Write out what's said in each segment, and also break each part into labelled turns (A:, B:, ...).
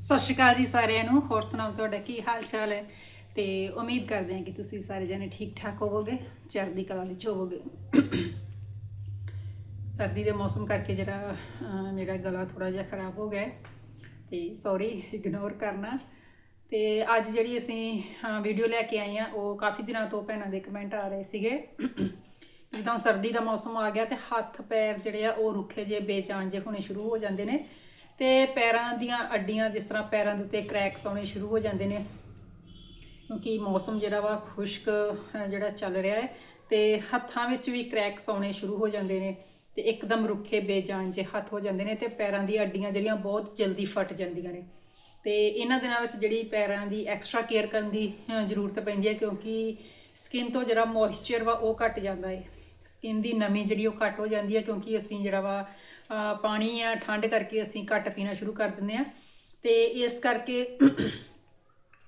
A: ਸਤਿ ਸ਼੍ਰੀ ਅਕਾਲ ਜੀ ਸਾਰਿਆਂ ਨੂੰ। ਹੋਰ ਸੁਣਾਓ ਤੁਹਾਡਾ ਕੀ ਹਾਲ ਚਾਲ ਹੈ? ਤੇ ਉਮੀਦ ਕਰਦੇ ਹਾਂ ਕਿ ਤੁਸੀਂ ਸਾਰੇ ਜਣੇ ਠੀਕ ਠਾਕ ਹੋਵੋਗੇ, ਚੜ੍ਹਦੀ ਕਲਾ ਵਿੱਚ ਹੋਵੋਗੇ। ਸਰਦੀ ਦੇ ਮੌਸਮ ਕਰਕੇ ਜਿਹੜਾ ਮੇਰਾ ਗਲਾ ਥੋੜਾ ਜਿਹਾ ਖਰਾਬ ਹੋ ਗਿਆ ਹੈ, ਤੇ ਸੌਰੀ ਇਗਨੋਰ ਕਰਨਾ। ਤੇ ਅੱਜ ਜਿਹੜੀ ਅਸੀਂ ਵੀਡੀਓ ਲੈ ਕੇ ਆਏ ਆ ਉਹ ਕਾਫੀ ਦਿਨਾਂ ਤੋਂ ਭੈਣਾਂ ਦੇ ਕਮੈਂਟ ਆ ਰਹੇ ਸੀਗੇ। ਜਿੱਦਾਂ ਸਰਦੀ ਦਾ ਮੌਸਮ ਆ ਗਿਆ ਤੇ ਹੱਥ ਪੈਰ ਜਿਹੜੇ ਆ, ਉਹ ਰੁੱਖੇ ਜੇ ਬੇਜਾਨ ਜੇ ਹੋਣੇ ਸ਼ੁਰੂ ਹੋ ਜਾਂਦੇ ਨੇ। ਤੇ ਪੈਰਾਂ ਦੀਆਂ ਅੱਡੀਆਂ ਜਿਸ ਤਰ੍ਹਾਂ ਪੈਰਾਂ ਦੇ ਉੱਤੇ ਕ੍ਰੈਕਸ ਆਉਣੇ ਸ਼ੁਰੂ ਹੋ ਜਾਂਦੇ ਨੇ, ਕਿਉਂਕਿ ਮੌਸਮ ਜਿਹੜਾ ਵਾ ਖੁਸ਼ਕ ਜਿਹੜਾ ਚੱਲ ਰਿਹਾ ਹੈ, ਤੇ ਹੱਥਾਂ ਵਿੱਚ ਵੀ ਕ੍ਰੈਕਸ ਆਉਣੇ ਸ਼ੁਰੂ ਹੋ ਜਾਂਦੇ ਨੇ ਤੇ ਇੱਕਦਮ ਰੁੱਖੇ ਬੇਜਾਨ ਜੇ ਹੱਥ ਹੋ ਜਾਂਦੇ ਨੇ ਤੇ ਪੈਰਾਂ ਦੀ ਅੱਡੀਆਂ ਜਿਹੜੀਆਂ ਬਹੁਤ ਜਲਦੀ ਫਟ ਜਾਂਦੀਆਂ ਨੇ। ਤੇ ਇਹਨਾਂ ਦਿਨਾਂ ਵਿੱਚ ਜਿਹੜੀ ਪੈਰਾਂ ਦੀ ਐਕਸਟਰਾ ਕੇਅਰ ਕਰਨ ਦੀ ਜ਼ਰੂਰਤ ਪੈਂਦੀ ਹੈ ਕਿਉਂਕਿ ਸਕਿਨ ਤੋਂ ਜਿਹੜਾ ਮੋਇਸਚਰ ਵਾ ਉਹ ਘਟ ਜਾਂਦਾ ਹੈ। ਸਕਿਨ ਦੀ ਨਮੀ ਜਿਹੜੀ ਉਹ ਘਟ ਹੋ ਜਾਂਦੀ ਹੈ ਕਿਉਂਕਿ ਅਸੀਂ ਜਿਹੜਾ ਵਾ ਪਾਣੀ ਆ, ਠੰਡ ਕਰਕੇ ਅਸੀਂ ਘੱਟ ਪੀਣਾ ਸ਼ੁਰੂ ਕਰ ਦਿੰਦੇ ਆ ਤੇ ਇਸ ਕਰਕੇ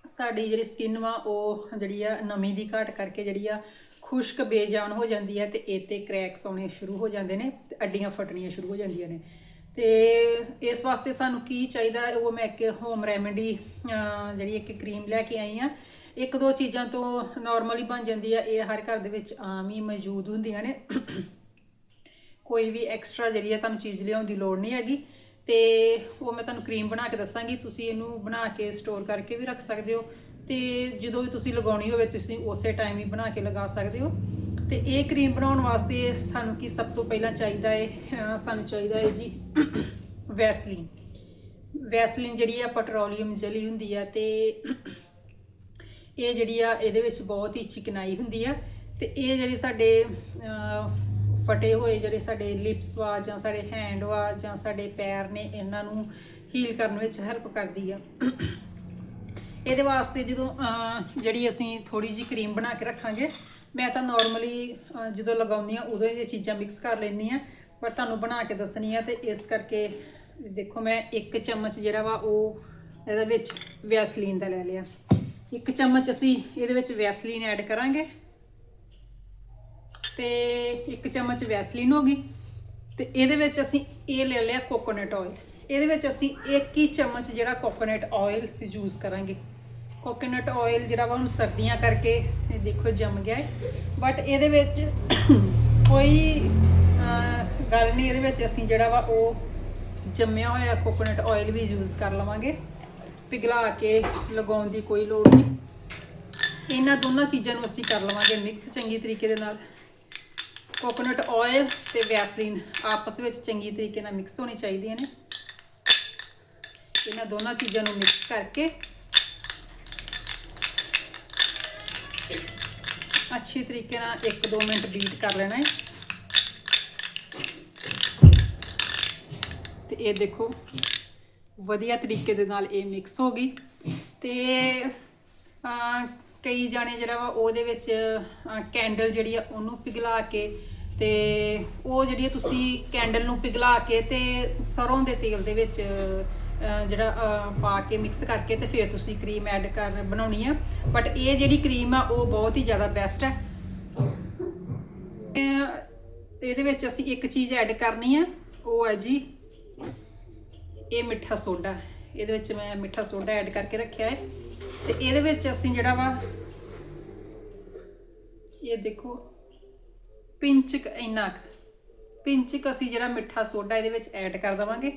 A: ਸਾਡੀ ਜਿਹੜੀ ਸਕਿਨ ਵਾ, ਉਹ ਜਿਹੜੀ ਆ, ਨਮੀ ਦੀ ਘਾਟ ਕਰਕੇ ਜਿਹੜੀ ਆ, ਖੁਸ਼ਕ ਬੇਜਾਨ ਹੋ ਜਾਂਦੀ ਹੈ ਤੇ ਇਹ ਤੇ ਕ੍ਰੈਕਸ ਆਉਣੇ ਸ਼ੁਰੂ ਹੋ ਜਾਂਦੇ ਨੇ ਤੇ ਅੱਡੀਆਂ ਫਟਣੀਆਂ ਸ਼ੁਰੂ ਹੋ ਜਾਂਦੀਆਂ ਨੇ। ਤੇ ਇਸ ਵਾਸਤੇ ਸਾਨੂੰ ਕੀ ਚਾਹੀਦਾ ਉਹ ਮੈਂ ਇੱਕ ਹੋਮ ਰੈਮੇਡੀ ਜਿਹੜੀ ਇੱਕ ਕਰੀਮ ਲੈ ਕੇ ਆਈ ਆ ਇੱਕ ਦੋ ਚੀਜ਼ਾਂ ਤੋਂ ਨਾਰਮਲੀ ਬਣ ਜਾਂਦੀ ਆ। ਇਹ ਹਰ ਘਰ ਦੇ ਵਿੱਚ ਆਮ ਹੀ ਮੌਜੂਦ ਹੁੰਦੀਆਂ ਨੇ। ਕੋਈ ਵੀ ਐਕਸਟਰਾ ਜਿਹੜੀ ਆ ਤੁਹਾਨੂੰ ਚੀਜ਼ ਲਿਆਉਣ ਦੀ ਲੋੜ ਨਹੀਂ ਹੈਗੀ। ਤੇ ਉਹ ਮੈਂ ਤੁਹਾਨੂੰ ਕਰੀਮ ਬਣਾ ਕੇ ਦੱਸਾਂਗੀ। ਤੁਸੀਂ ਇਹਨੂੰ ਬਣਾ ਕੇ ਸਟੋਰ ਕਰਕੇ ਵੀ ਰੱਖ ਸਕਦੇ ਹੋ। ਤੇ ਜਦੋਂ ਵੀ ਤੁਸੀਂ ਲਗਾਉਣੀ ਹੋਵੇ, ਤੁਸੀਂ ਉਸੇ ਟਾਈਮ ਹੀ ਬਣਾ ਕੇ ਲਗਾ ਸਕਦੇ ਹੋ। ਤੇ ਇਹ ਕਰੀਮ ਬਣਾਉਣ ਵਾਸਤੇ ਸਾਨੂੰ ਕੀ ਸਭ ਤੋਂ ਪਹਿਲਾਂ ਚਾਹੀਦਾ ਹੈ? ਸਾਨੂੰ ਚਾਹੀਦਾ ਹੈ ਜੀ ਵੈਸਲੀਨ। ਵੈਸਲੀਨ ਜਿਹੜੀ ਆ, ਪੈਟਰੋਲੀਅਮ ਜਲੀ ਹੁੰਦੀ ਆ ਤੇ ਇਹ ਜਿਹੜੀ ਆ, ਇਹਦੇ ਵਿੱਚ ਬਹੁਤ ਹੀ ਚਿਕਨਾਈ ਹੁੰਦੀ ਆ ਤੇ ਇਹ ਜਿਹੜੀ ਸਾਡੇ ਫਟੇ ਹੋਏ ਜਿਹੜੇ ਸਾਡੇ ਲਿਪਸ ਵਾ ਜਾਂ ਸਾਡੇ ਹੈਂਡ ਵਾ ਜਾਂ ਸਾਡੇ ਪੈਰ ਨੇ, ਇਹਨਾਂ ਨੂੰ ਹੀਲ ਕਰਨ ਵਿੱਚ ਹੈਲਪ ਕਰਦੀ ਆ। ਇਹਦੇ ਵਾਸਤੇ ਜਦੋਂ ਜਿਹੜੀ ਅਸੀਂ ਥੋੜੀ ਜੀ ਕਰੀਮ ਬਣਾ ਕੇ ਰੱਖਾਂਗੇ ਮੈਂ ਤਾਂ ਨਾਰਮਲੀ ਜਦੋਂ ਲਗਾਉਂਦੀ ਆ ਉਦੋਂ ਇਹ ਚੀਜ਼ਾਂ ਮਿਕਸ ਕਰ ਲੈਂਦੀ ਆ ਪਰ ਤੁਹਾਨੂੰ ਬਣਾ ਕੇ ਦੱਸਣੀ ਆ ਤੇ ਇਸ ਕਰਕੇ ਦੇਖੋ ਮੈਂ ਇੱਕ ਚਮਚ ਜਿਹੜਾ ਵਾ ਉਹ ਇਹਦੇ ਵਿੱਚ ਵੈਸਲੀਨ ਦਾ ਲੈ ਲਿਆ। ਇੱਕ ਚਮਚ ਅਸੀਂ ਇਹਦੇ ਵਿੱਚ ਵੈਸਲੀਨ ਐਡ ਕਰਾਂਗੇ। ਤੇ ਇੱਕ ਚਮਚ ਵੈਸਲੀਨ ਹੋ ਗਈ। ਤੇ ਇਹਦੇ ਵਿੱਚ ਅਸੀਂ ਇਹ ਲੈ ਲਿਆ ਕੋਕੋਨਟ ਆਇਲ ਇਹਦੇ ਵਿੱਚ ਅਸੀਂ ਇੱਕ ਹੀ ਚਮਚ ਜਿਹੜਾ ਕੋਕੋਨਟ ਆਇਲ ਯੂਜ਼ ਕਰਾਂਗੇ। ਕੋਕੋਨਟ ਆਇਲ ਜਿਹੜਾ ਵਾ ਹੁਣ ਸਰਦੀਆਂ ਕਰਕੇ ਇਹ ਦੇਖੋ ਜੰਮ ਗਿਆ ਹੈ। ਬਟ ਇਹਦੇ ਵਿੱਚ ਕੋਈ ਗੱਲ ਨਹੀਂ, ਇਹਦੇ ਵਿੱਚ ਅਸੀਂ ਜਿਹੜਾ ਵਾ ਉਹ ਜੰਮਿਆ ਹੋਇਆ ਕੋਕੋਨਟ ਆਇਲ ਵੀ ਯੂਜ਼ ਕਰ ਲਵਾਂਗੇ। ਪਿਘਲਾ ਕੇ ਲਗਾਉਣ ਦੀ ਕੋਈ ਲੋੜ ਨਹੀਂ। ਇਹਨਾਂ ਦੋਨਾਂ ਚੀਜ਼ਾਂ ਨੂੰ ਅਸੀਂ ਕਰ ਲਵਾਂਗੇ ਮਿਕਸ ਚੰਗੀ ਤਰੀਕੇ ਦੇ ਨਾਲ। ਕੋਕੋਨਟ ਆਇਲ ਤੇ ਵੈਸਲੀਨ ਆਪਸ ਵਿੱਚ ਚੰਗੀ ਤਰੀਕੇ ਨਾਲ ਮਿਕਸ ਹੋਣੀ ਚਾਹੀਦੀਆਂ ਨੇ। ਇਹਨਾਂ ਦੋਨਾਂ ਚੀਜ਼ਾਂ ਨੂੰ ਮਿਕਸ ਕਰਕੇ ਅੱਛੇ ਤਰੀਕੇ ਨਾਲ 1-2 ਮਿੰਟ ਬੀਟ ਕਰ ਲੈਣਾ ਹੈ। ਤੇ ਇਹ ਦੇਖੋ, ਵਧੀਆ ਤਰੀਕੇ ਦੇ ਨਾਲ ਇਹ ਮਿਕਸ ਹੋ ਗਈ। ਤੇ ਕਈ ਜਾਣੇ ਜਿਹੜਾ ਵਾ ਉਹਦੇ ਵਿੱਚ ਕੈਂਡਲ ਜਿਹੜੀ ਆ ਉਹਨੂੰ ਪਿਘਲਾ ਕੇ ਤੇ ਉਹ ਜਿਹੜੀ ਆ ਤੁਸੀਂ ਕੈਂਡਲ ਨੂੰ ਪਿਘਲਾ ਕੇ ਤੇ ਸਰੋਂ ਦੇ ਤੇਲ ਦੇ ਵਿੱਚ ਜਿਹੜਾ ਪਾ ਕੇ ਮਿਕਸ ਕਰਕੇ ਤੇ ਫਿਰ ਤੁਸੀਂ ਕਰੀਮ ਐਡ ਕਰ ਬਣਾਉਣੀ ਆ। ਬਟ ਇਹ ਜਿਹੜੀ ਕਰੀਮ ਆ, ਉਹ ਬਹੁਤ ਹੀ ਜ਼ਿਆਦਾ ਬੈਸਟ ਹੈ ਇਹਦੇ ਵਿੱਚ ਅਸੀਂ ਇੱਕ ਚੀਜ਼ ਐਡ ਕਰਨੀ ਆ, ਉਹ ਹੈ ਜੀ, ਇਹ ਮਿੱਠਾ ਸੋਡਾ। ਇਹਦੇ ਵਿੱਚ ਮੈਂ ਮਿੱਠਾ ਸੋਡਾ ਐਡ ਕਰਕੇ ਰੱਖਿਆ ਹੈ। ਤੇ ਇਹਦੇ ਵਿੱਚ ਅਸੀਂ ਜਿਹੜਾ ਵਾ, ਇਹ ਦੇਖੋ, ਪਿੰਚਕ ਇੰਨਾ ਕੁ ਪਿੰਚਕ ਅਸੀਂ ਜਿਹੜਾ ਮਿੱਠਾ ਸੋਡਾ ਇਹਦੇ ਵਿੱਚ ਐਡ ਕਰ ਦਵਾਂਗੇ।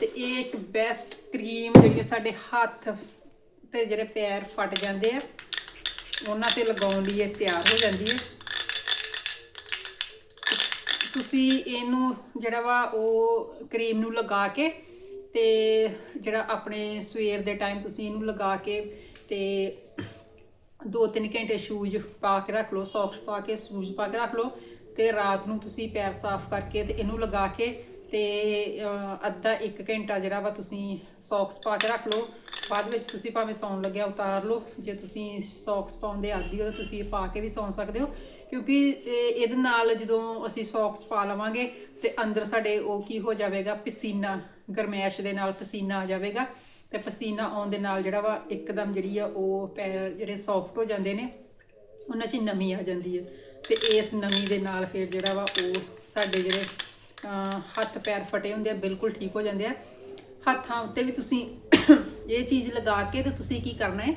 A: ਤੇ ਇਹ ਇੱਕ ਬੈਸਟ ਕਰੀਮ ਜਿਹੜੀ ਸਾਡੇ ਹੱਥ ਤੇ ਜਿਹੜੇ ਪੈਰ ਫਟ ਜਾਂਦੇ ਆ, ਉਹਨਾਂ ਤੇ ਲਗਾਉਣ ਲਈ ਇਹ ਤਿਆਰ ਹੋ ਜਾਂਦੀ ਹੈ। ਤੁਸੀਂ ਇਹਨੂੰ ਜਿਹੜਾ ਵਾ ਉਹ ਕਰੀਮ ਨੂੰ ਲਗਾ ਕੇ ਤੇ ਜਿਹੜਾ ਆਪਣੇ ਸਵੇਰ ਦੇ ਟਾਈਮ ਤੁਸੀਂ ਇਹਨੂੰ ਲਗਾ ਕੇ ਤੇ 2-3 ਘੰਟੇ ਸ਼ੂਜ਼ ਪਾ ਕੇ ਰੱਖ ਲਓ ਸੌਕਸ ਪਾ ਕੇ ਸ਼ੂਜ਼ ਪਾ ਕੇ ਰੱਖ ਲਓ। ਤੇ ਰਾਤ ਨੂੰ ਤੁਸੀਂ ਪੈਰ ਸਾਫ਼ ਕਰਕੇ ਤੇ ਇਹਨੂੰ ਲਗਾ ਕੇ ਤੇ ਅੱਧਾ 1 ਘੰਟਾ ਜਿਹੜਾ ਵਾ ਤੁਸੀਂ ਸੌਕਸ ਪਾ ਕੇ ਰੱਖ ਲਓ। ਬਾਅਦ ਵਿੱਚ ਤੁਸੀਂ ਭਾਵੇਂ ਸੌਣ ਲੱਗਿਆ ਉਤਾਰ ਲਓ। ਜੇ ਤੁਸੀਂ ਸੌਕਸ ਪਾਉਂਦੇ ਆਦੀ ਹੋ ਤਾਂ ਤੁਸੀਂ ਇਹ ਪਾ ਕੇ ਵੀ ਸੌਂ ਸਕਦੇ ਹੋ। ਕਿਉਂਕਿ ਇਹ- ਇਹਦੇ ਨਾਲ ਜਦੋਂ ਅਸੀਂ ਸੌਕਸ ਪਾ ਲਵਾਂਗੇ ਤੇ ਅੰਦਰ ਸਾਡੇ ਉਹ ਕੀ ਹੋ ਜਾਵੇਗਾ? ਪਸੀਨਾ, ਗਰਮੈਸ਼ ਦੇ ਨਾਲ ਪਸੀਨਾ ਆ ਜਾਵੇਗਾ। ਤੇ ਪਸੀਨਾ ਆਉਣ ਦੇ ਨਾਲ ਜਿਹੜਾ ਵਾ ਇੱਕਦਮ ਜਿਹੜੀ ਆ ਉਹ ਪੈਰ ਜਿਹੜੇ ਸੌਫਟ ਹੋ ਜਾਂਦੇ ਨੇ, ਉਹਨਾਂ 'ਚ ਨਮੀ ਆ ਜਾਂਦੀ ਹੈ ਤੇ ਇਸ ਨਮੀ ਦੇ ਨਾਲ ਫਿਰ ਜਿਹੜਾ ਵਾ ਉਹ ਸਾਡੇ ਜਿਹੜੇ ਹੱਥ ਪੈਰ ਫਟੇ ਹੁੰਦੇ ਆ, ਬਿਲਕੁਲ ਠੀਕ ਹੋ ਜਾਂਦੇ ਆ। ਹੱਥਾਂ ਉੱਤੇ ਵੀ ਤੁਸੀਂ ਇਹ ਚੀਜ਼ ਲਗਾ ਕੇ ਤੇ ਤੁਸੀਂ ਕੀ ਕਰਨਾ ਹੈ?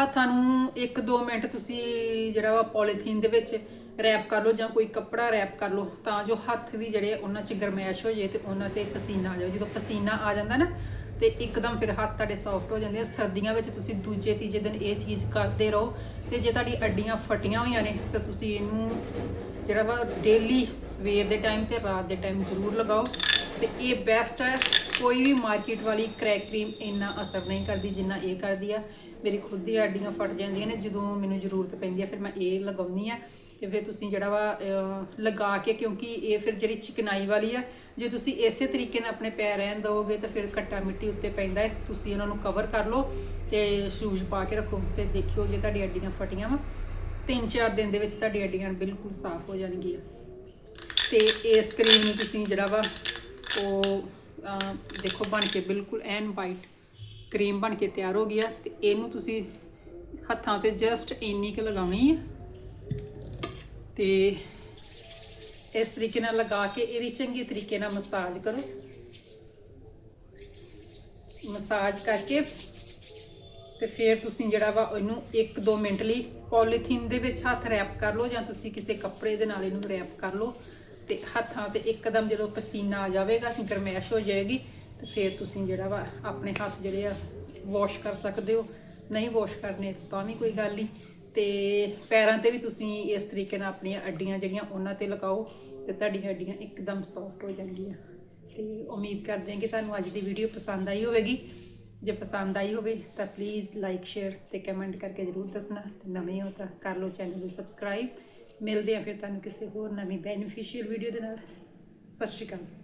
A: ਹੱਥਾਂ ਨੂੰ 1-2 ਮਿੰਟ ਤੁਸੀਂ ਜਿਹੜਾ ਵਾ ਪੋਲੀਥੀਨ ਦੇ ਵਿੱਚ ਰੈਪ ਕਰ ਲਓ ਜਾਂ ਕੋਈ ਕੱਪੜਾ ਰੈਪ ਕਰ ਲਓ, ਤਾਂ ਜੋ ਹੱਥ ਵੀ ਜਿਹੜੇ ਉਹਨਾਂ 'ਚ ਗਰਮੈਸ਼ ਹੋ ਜੇ ਤੇ ਉਹਨਾਂ ਤੇ ਪਸੀਨਾ ਆ ਜਾਵੇ। ਜਦੋਂ ਪਸੀਨਾ ਆ ਜਾਂਦਾ ਨਾ ਤੇ ਇੱਕਦਮ ਫਿਰ ਹੱਥ ਤੁਹਾਡੇ ਸੌਫਟ ਹੋ ਜਾਂਦੇ ਆ। ਸਰਦੀਆਂ ਵਿੱਚ ਤੁਸੀਂ ਦੂਜੇ, ਤੀਜੇ ਦਿਨ ਇਹ ਚੀਜ਼ ਕਰਦੇ ਰਹੋ ਤੇ ਜੇ ਤੁਹਾਡੀ ਅੱਡੀਆਂ ਫਟੀਆਂ ਹੋਈਆਂ ਨੇ, ਤਾਂ ਤੁਸੀਂ ਇਹਨੂੰ ਜਿਹੜਾ ਵਾ ਡੇਲੀ ਸਵੇਰ ਦੇ ਟਾਈਮ ਤੇ ਰਾਤ ਦੇ ਟਾਈਮ ਜ਼ਰੂਰ ਲਗਾਓ ਤੇ ਇਹ ਬੈਸਟ ਹੈ ਕੋਈ ਵੀ ਮਾਰਕੀਟ ਵਾਲੀ ਕਰੈਕ ਕਰੀਮ ਇੰਨਾ ਅਸਰ ਨਹੀਂ ਕਰਦੀ ਜਿੰਨਾ ਇਹ ਕਰਦੀ ਆ। ਮੇਰੀ ਖੁਦ ਦੀ ਹੱਡੀਆਂ ਫਟ ਜਾਂਦੀਆਂ ਨੇ, ਜਦੋਂ ਮੈਨੂੰ ਜ਼ਰੂਰਤ ਪੈਂਦੀ ਆ ਫਿਰ ਮੈਂ ਇਹ ਲਗਾਉਣੀ ਆ ਤੇ ਫਿਰ ਤੁਸੀਂ ਜਿਹੜਾ ਵਾ ਲਗਾ ਕੇ ਕਿਉਂਕਿ ਇਹ ਫਿਰ ਜਿਹੜੀ ਚਿਕਨਾਈ ਵਾਲੀ ਆ, ਜੇ ਤੁਸੀਂ ਇਸੇ ਤਰੀਕੇ ਨਾਲ ਆਪਣੇ ਪੈਰ ਰਹਿਣ ਦਿਓਗੇ ਤਾਂ ਫਿਰ ਕੱਟਾ ਮਿੱਟੀ ਉੱਤੇ ਪੈਂਦਾ ਹੈ। ਤੁਸੀਂ ਇਹਨਾਂ ਨੂੰ ਕਵਰ ਕਰ ਲਓ ਤੇ ਸ਼ੂਜ਼ ਪਾ ਕੇ ਰੱਖੋ ਤੇ ਦੇਖਿਓ ਜੇ ਤੁਹਾਡੀ ਹੱਡੀਆਂ ਫਟੀਆਂ ਵਾ। ਤਿੰਨ ਚਾਰ ਦਿਨ ਦੇ ਵਿੱਚ ਤੁਹਾਡੀ ਹੱਡੀਆਂ ਬਿਲਕੁਲ ਸਾਫ਼ ਹੋ ਜਾਣਗੀਆਂ। ਤੇ ਇਸ ਕਰੀਮ ਨੂੰ ਤੁਸੀਂ ਜਿਹੜਾ ਵਾ, ਉਹ ਦੇਖੋ ਬਣ ਕੇ ਬਿਲਕੁਲ ਐਨ ਵਾਈਟ ਕਰੀਮ ਬਣ ਕੇ ਤਿਆਰ ਹੋ ਗਈ ਆ ਤੇ ਇਹਨੂੰ ਤੁਸੀਂ ਹੱਥਾਂ ਤੇ ਜਸਟ ਇੰਨੀ ਕੁ ਲਗਾਉਣੀ ਹੈ ਤੇ ਇਸ ਤਰੀਕੇ ਨਾਲ ਲਗਾ ਕੇ ਇਹਦੀ ਚੰਗੀ ਤਰੀਕੇ ਨਾਲ ਮਸਾਜ ਕਰੋ। ਮਸਾਜ ਕਰਕੇ ਤੇ ਫਿਰ ਤੁਸੀਂ ਜਿਹੜਾ ਵਾ ਇਹਨੂੰ 1-2 ਮਿੰਟ ਲਈ ਪੋਲੀਥੀਨ ਦੇ ਵਿੱਚ ਹੱਥ ਰੈਪ ਕਰ ਲਓ ਜਾਂ ਤੁਸੀਂ ਕਿਸੇ ਕੱਪੜੇ ਦੇ ਨਾਲ ਇਹਨੂੰ ਰੈਪ ਕਰ ਲਓ। ਤੇ ਹੱਥਾਂ ਤੇ ਇੱਕਦਮ ਜਦੋਂ ਪਸੀਨਾ ਆ ਜਾਵੇਗਾ ਗਰਮੈਸ਼ ਹੋ ਜਾਏਗੀ, ਤੇ ਫਿਰ ਤੁਸੀਂ ਜਿਹੜਾ ਵਾ ਆਪਣੇ ਹੱਥ ਜਿਹੜੇ ਆ ਵਾਸ਼ ਕਰ ਸਕਦੇ ਹੋ। ਨਹੀਂ ਵਾਸ਼ ਕਰਨੇ ਤਾਂ ਵੀ ਕੋਈ ਗੱਲ ਨਹੀਂ। ਤੇ ਪੈਰਾਂ ਤੇ ਵੀ ਤੁਸੀਂ ਇਸ ਤਰੀਕੇ ਨਾਲ ਆਪਣੀਆਂ ਅੱਡੀਆਂ ਜਿਹੜੀਆਂ ਉਹਨਾਂ ਤੇ ਲਗਾਓ ਤੇ ਤੁਹਾਡੀਆਂ ਅੱਡੀਆਂ ਇੱਕਦਮ ਸੌਫਟ ਹੋ ਜਾਣਗੀਆਂ। ਤੇ ਉਮੀਦ ਕਰਦੇ ਹਾਂ ਕਿ ਤੁਹਾਨੂੰ ਅੱਜ ਦੀ ਵੀਡੀਓ ਪਸੰਦ ਆਈ ਹੋਵੇਗੀ। ਜੇ ਪਸੰਦ ਆਈ ਹੋਵੇ ਤਾਂ ਪਲੀਜ਼ ਲਾਈਕ ਸ਼ੇਅਰ ਤੇ ਕਮੈਂਟ ਕਰਕੇ ਜਰੂਰ ਦੱਸਣਾ ਤੇ ਨਵੇਂ ਹੋ ਤਾਂ ਕਰ ਲਓ ਚੈਨਲ ਨੂੰ ਸਬਸਕ੍ਰਾਈਬ ਮਿਲਦੇ ਆ ਫਿਰ ਤੁਹਾਨੂੰ ਕਿਸੇ ਹੋਰ ਨਵੀਂ ਬੈਨੀਫੀਸ਼ੀਅਲ ਵੀਡੀਓ ਦੇ ਨਾਲ। ਸਤਿ ਸ਼੍ਰੀ ਅਕਾਲ ਜੀ